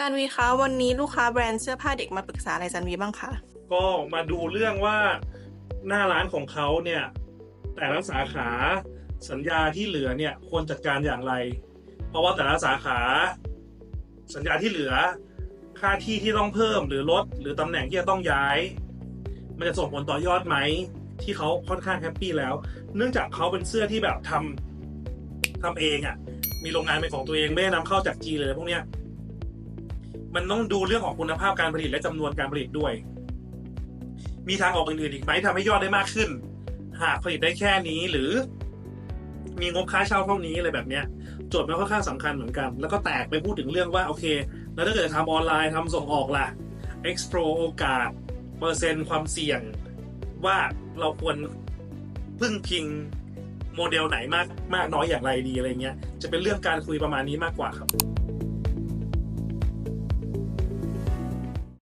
จันวีคะวันนี้ลูกค้าแบรนด์เสื้อผ้าเด็กมาปรึกษาอะไรจันวีบ้างคะก็มาดูเรื่องว่าหน้าร้านของเขาเนี่ยแต่ละสาขาสัญญาที่เหลือเนี่ยควรจัดการอย่างไร เพราะว่าแต่ละสาขา สัญญาที่เหลือ ค่าที่ที่ต้องเพิ่มหรือลดหรือตำแหน่งที่จะต้องย้าย มันจะส่งผลต่อยอดไหม ที่เขาค่อนข้างแฮปปี้แล้ว เนื่องจากเขาเป็นเสื้อที่แบบทำทำเองอะ่ะมีโรงงานเป็นของตัวเองไม่ได้นำเข้าจากจีนเลยพวกเนี้ย มันต้องดูเรื่องของคุณภาพการผลิตและจำนวนการผลิตด้วย มีทางออกอื่นๆอีกไหมทำให้ยอดได้มากขึ้น หากผลิตได้แค่นี้หรือ มีงบค่าเช่าเท่านี้อะไรแบบเนี้ยโจทย์มันค่อนข้างสำคัญเหมือนกัน แล้วก็แตกไปพูดถึงเรื่องว่าโอเค แล้วถ้าเกิดจะทำออนไลน์ทำส่งออกล่ะ explore โอกาส เปอร์เซ็นต์ความเสี่ยง ว่าเราควรพึ่งพิงโมเดลไหนมากมากน้อยอย่างไรดีอะไรเงี้ย จะเป็นเรื่องการคุยประมาณนี้มากกว่าครับ